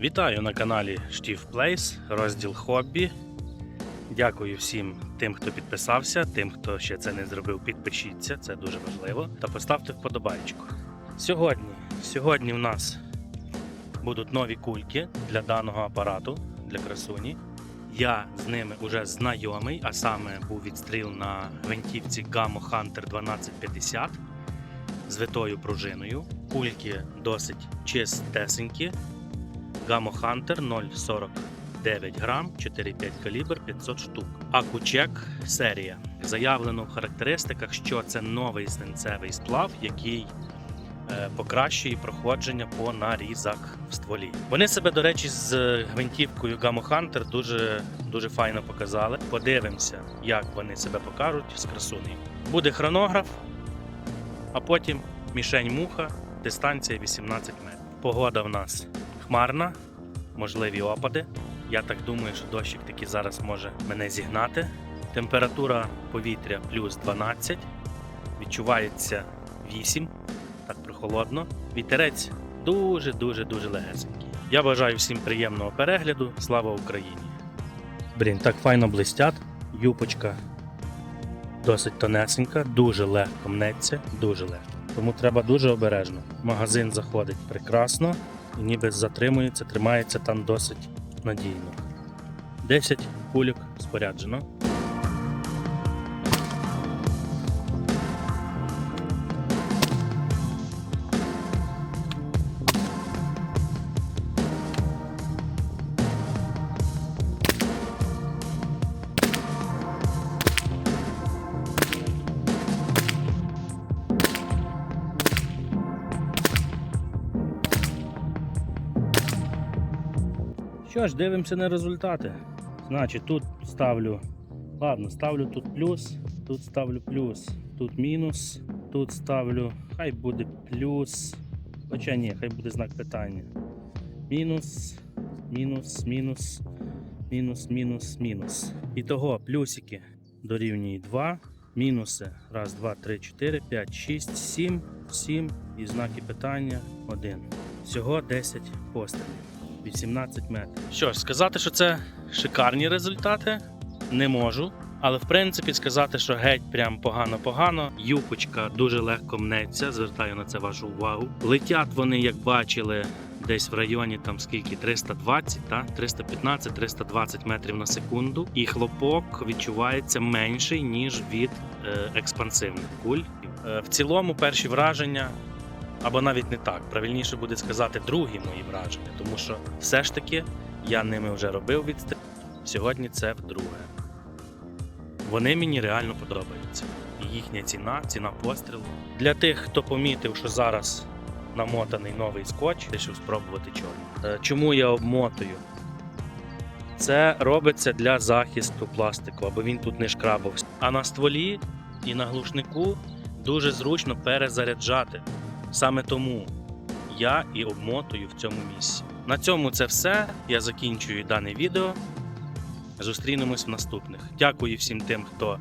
Вітаю на каналі Штів Плейс, розділ хобі. Дякую всім тим, хто підписався, тим, хто ще це не зробив, підпишіться, це дуже важливо. Та поставте вподобайку. Сьогодні, сьогодні в нас будуть нові кульки для даного апарату, для красуні. Я з ними вже знайомий, а саме був відстріл на гвинтівці Gamo Hunter 1250 з витою пружиною. Кульки досить чистесенькі. Gamo Hunter 0,49 грам, 4,5 калібр, 500 штук. Акучек серія. Заявлено в характеристиках, що це новий свинцевий сплав, який покращує проходження по нарізах в стволі. Вони себе, до речі, з гвинтівкою Gamo Hunter дуже, дуже файно показали. Подивимося, як вони себе покажуть з красунею. Буде хронограф, а потім мішень муха, дистанція 18 метрів. Погода в нас хмарна, можливі опади. Я так думаю, що дощик таки зараз може мене зігнати. Температура повітря плюс 12, відчувається 8, так прохолодно. Вітерець дуже-дуже дуже легесенький. Я бажаю всім приємного перегляду. Слава Україні! Блін, так файно блистять. Юпочка досить тонесенька, дуже легко мнеться, дуже легко. Тому треба дуже обережно. Магазин заходить прекрасно і ніби затримується, тримається там досить надійно. 10 кульок споряджено. Що ж, дивимося на результати. Значить, тут ставлю. Ладно, ставлю тут плюс, тут ставлю плюс, тут мінус, тут ставлю. Хай буде плюс. Хоча ні, хай буде знак питання. Мінус, мінус, мінус, мінус, мінус, мінус. І того плюсики дорівнює 2. Мінуси. Раз, два, три, чотири, п'ять, шість, сім, сім. І знаки питання 1. Всього 10 пострілів. 18 метрів. Що ж, сказати, що це шикарні результати, не можу. Але в принципі сказати, що геть прям погано-погано. Юпочка дуже легко мнеться, звертаю на це вашу увагу. Летять вони, як бачили, десь в районі там скільки 320, та 315-320 метрів на секунду. І хлопок відчувається менший ніж від е, експансивних куль. Е, в цілому, перші враження або навіть не так. Правильніше буде сказати другі мої враження, тому що все ж таки я ними вже робив відстріл. Сьогодні це вдруге. Вони мені реально подобаються. І їхня ціна, ціна пострілу. Для тих, хто помітив, що зараз намотаний новий скотч, вирішив спробувати чорний. Е, Чому я обмотую? Це робиться для захисту пластику, аби він тут не шкрабався. А на стволі і на глушнику дуже зручно перезаряджати. Саме тому я і обмотую в цьому місці. На цьому це все. Я закінчую дане відео. Зустрінемось в наступних. Дякую всім тим, хто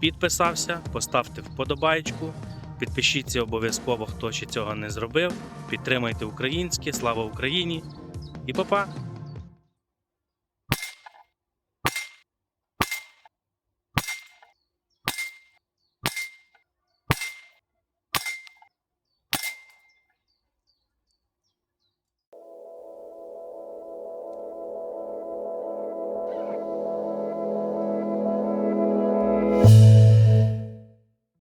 підписався. Поставте вподобайку. Підпишіться обов'язково, хто ще цього не зробив. Підтримайте українське, слава Україні і па-па!